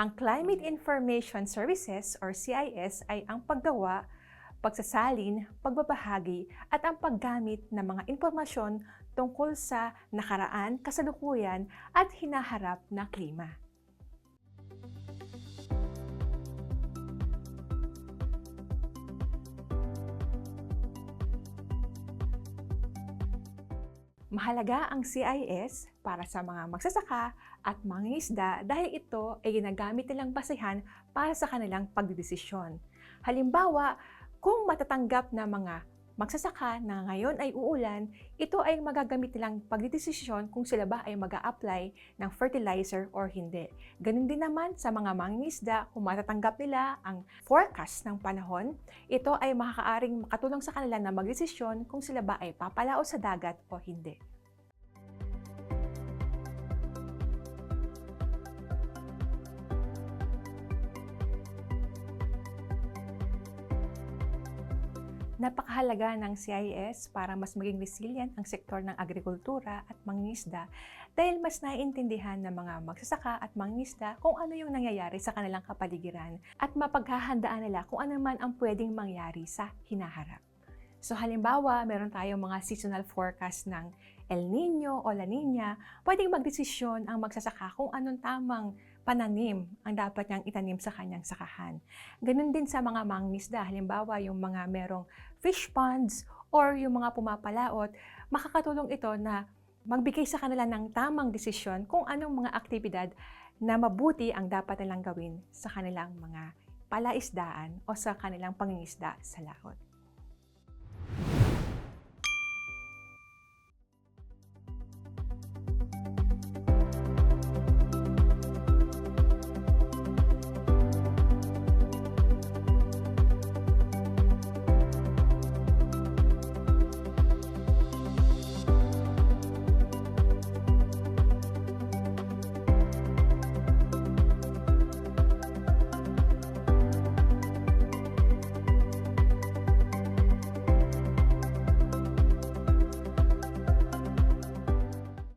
Ang Climate Information Services or CIS ay ang paggawa, pagsasalin, pagbabahagi at ang paggamit ng mga impormasyon tungkol sa nakaraan, kasalukuyan at hinaharap na klima. Mahalaga ang CIS para sa mga magsasaka at mangingisda dahil ito ay ginagamit nilang basehan para sa kanilang pagdidesisyon. Halimbawa, kung matatanggap na mga magsasaka na ngayon ay uulan, ito ay magagamit nilang pagdidesisyon kung sila ba ay mag apply ng fertilizer or hindi. Ganun din naman sa mga mangingisda, kung matatanggap nila ang forecast ng panahon, ito ay makakaaring makatulong sa kanila na magdesisyon kung sila ba ay papalao sa dagat o hindi. Napakahalaga ng CIS para mas maging resilient ang sektor ng agrikultura at mangingisda dahil mas naiintindihan ng mga magsasaka at mangingisda kung ano yung nangyayari sa kanilang kapaligiran at mapaghahandaan nila kung ano man ang pwedeng mangyari sa hinaharap. So halimbawa, meron tayong mga seasonal forecast ng El Nino o La Nina, pwedeng magdesisyon ang magsasaka kung anong tamang pananim ang dapat niyang itanim sa kanyang sakahan. Ganun din sa mga mangingisda, halimbawa yung mga merong fish ponds or yung mga pumapalaot, makakatulong ito na magbigay sa kanila ng tamang desisyon kung anong mga aktibidad na mabuti ang dapat nilang gawin sa kanilang mga palaisdaan o sa kanilang pangingisda sa laot.